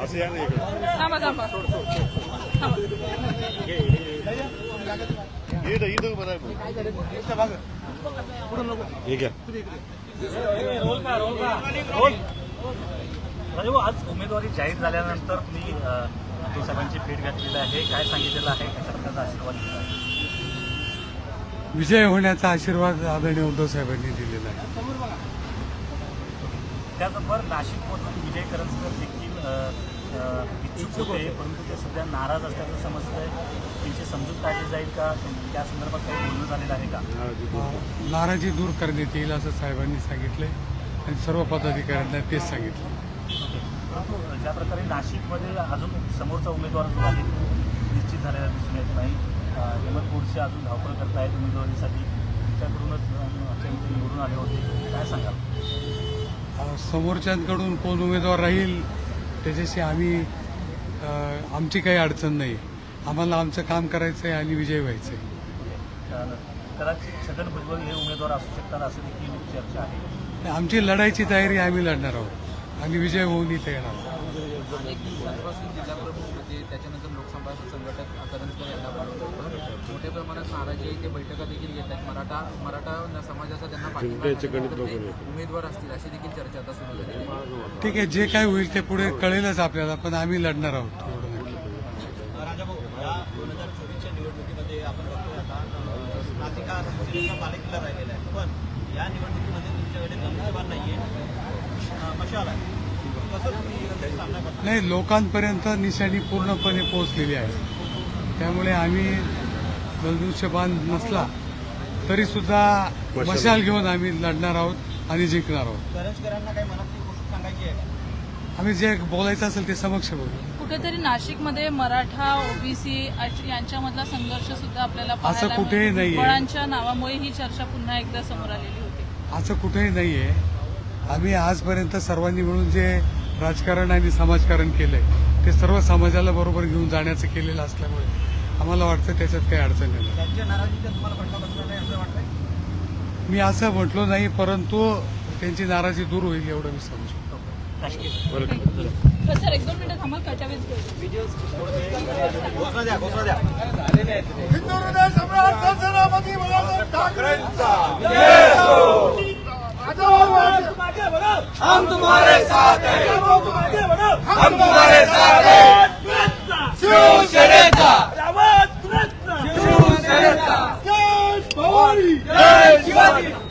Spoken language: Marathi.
असं या ना इकडे. थांबा थांबा. हे घ्या. आज उमेदवारी जाहीर झाल्यानंतर तुम्ही साहेबांची भेट घातलेली आहे. काय सांगितलेलं आहे? कशा प्रकारचा आशीर्वाद दिला आहे. विजय होण्याचा आशीर्वाद आदरणीय उद्धव साहेबांनी दिलेला आहे. त्याचबरोबर नाशिकमधून विजय करंजकर देखील इच्छुक होते परंतु ते सध्या नाराज असल्याचं समजतंय. त्यांची समजूत काढली जाईल का? त्या संदर्भात काही बोलणं झालेलं आहे का? नाराजी दूर करण्यात येईल असं साहेबांनी सांगितलंय आणि सर्व पदाधिकाऱ्यांना तेच सांगितलं. परंतु ज्या प्रकारे नाशिकमध्ये अजून समोरचा उमेदवार जो आहे तो निश्चित झालेला दिसून येत नाही. अ, हेमंत गोडसे अजून धावपळ करतायत उमेदवारीसाठी. त्याच्याकडूनच निवडून आले होते. काय सांगाल? समोरच्यांकडून कोण उमेदवार राहील त्याच्याशी आम्ही आमची काही अडचण नाही. आम्हाला आमचं काम करायचं आहे आणि विजय व्हायचं आहे कदाचित छगन भुजबळ हे उमेदवार असू शकतात असं देखील चर्चा आहे. आमची लढायची तयारी आम्ही लढणार आहोत. आणि विजय होऊन इथे येणार आहोत. अनेक दिवसांपासून जिल्हाप्रमुख होते त्याच्यानंतर लोकसभा संघटक करंजकर यांना बोलवलं मोठ्या प्रमाणात नाराजी आहे ते बैठका देखील घेत आहेत. मराठा मराठा समाजाचा त्यांना पाठिंबा. उमेदवार असतील अशी देखील चर्चा आता सुरू ठीक आहे जे काय होईल ते पुढे कळेलच आपल्याला पण आम्ही लढणार आहोत. दोन हजार चोवीसच्या निवडणुकीमध्ये आपण बघतोय आता अं, नाशिक हा शिवसेनेचा बालेकिल्ला राहिलेला आहे. पण या निवडणुकीमध्ये तुमच्याकडे नाहीये. मशाल आहे नाही लोकांपर्यंत निशाणी पूर्णपणे पोहोचलेली आहे. त्यामुळे आम्ही धनुष्यबाण नसला तरी सुद्धा मशाल घेऊन आम्ही लढणार आहोत आणि जिंकणार आहोत. करंजकरांना काही मनातली गोष्ट सांगायची आहे का? आम्ही जे बोलायचं असेल ते समक्ष बोलू. कुठेतरी नाशिकमध्ये मराठा ओबीसी यांच्यामधला संघर्ष सुद्धा आपल्याला असं कुठेही. नाहीये. भुजबळांच्या नावामुळे ही चर्चा पुन्हा एकदा समोर आलेली होती. असं कुठेही नाही आहे आम्ही आजपर्यंत सर्वांनी मिळून जे राजकारण आणि समाजकारण केलंय ते सर्व समाजाला बरोबर घेऊन जाण्याचं केलेलं असल्यामुळे आम्हाला वाटतं त्याच्यात काही अडचण नाही. मी असं म्हटलो नाही परंतु त्यांची नाराजी दूर होईल एवढं मी समजू बस सर एक दोन मिनिटं थांबा कटावीच घेऊ घोषणा द्या घोषणा द्या. शिवसेने शिवाजी जय शिवाजी